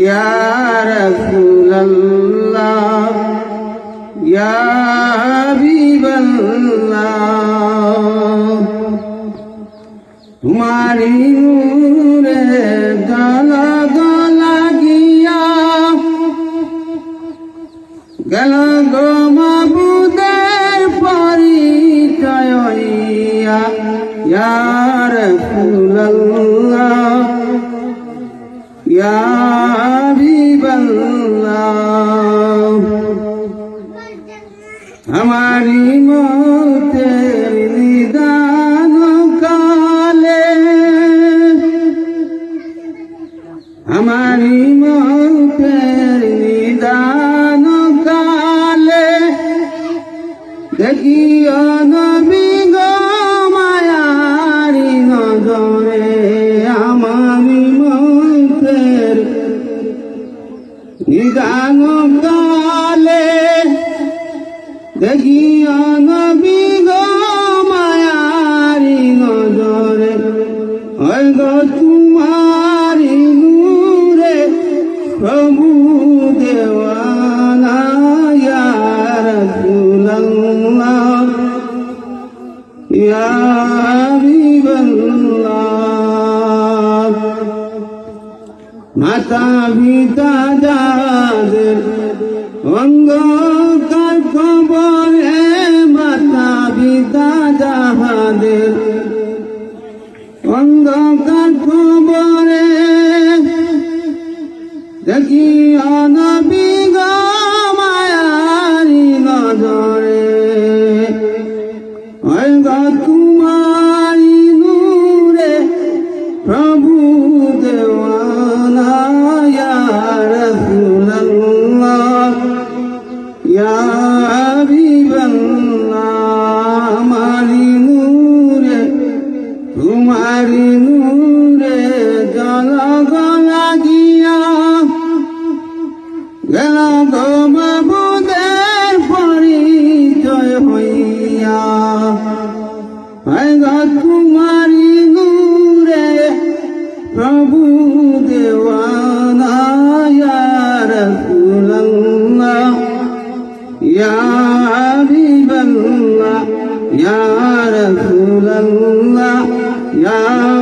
ইয়া রাসূলুল্লাহ ইয়া হাবিবাল্লাহ তোমারি নূরে গলা গলা গিয়া গেল গো মাবুদের পরিচয় ইয়া ইয়া রাসূলুল্লাহ, ইয়া হাবিবাল্লাহ আমারি মতের নিদান কালে। আমারি মতের নিদান কালে। দেখিও নবী গো মায়ারি নজরে আমারি মতের নিদান দেখিও নবী গো মায়ারি নজরে, ওই গো তোমারি নূরে, প্রভু দেওয়ানা রাসূলুল্লাহ, ইয়া হাবিবাল্লাহ। মাতা পিতা যাদের অঙ্গকার তোমারি নূরে প্রভু দেওয়ানা হাবিবাল্লাহ আমারি নূরে তোমারি নূরে গলা ইয়া রাসূলুল্লাহ ইয়া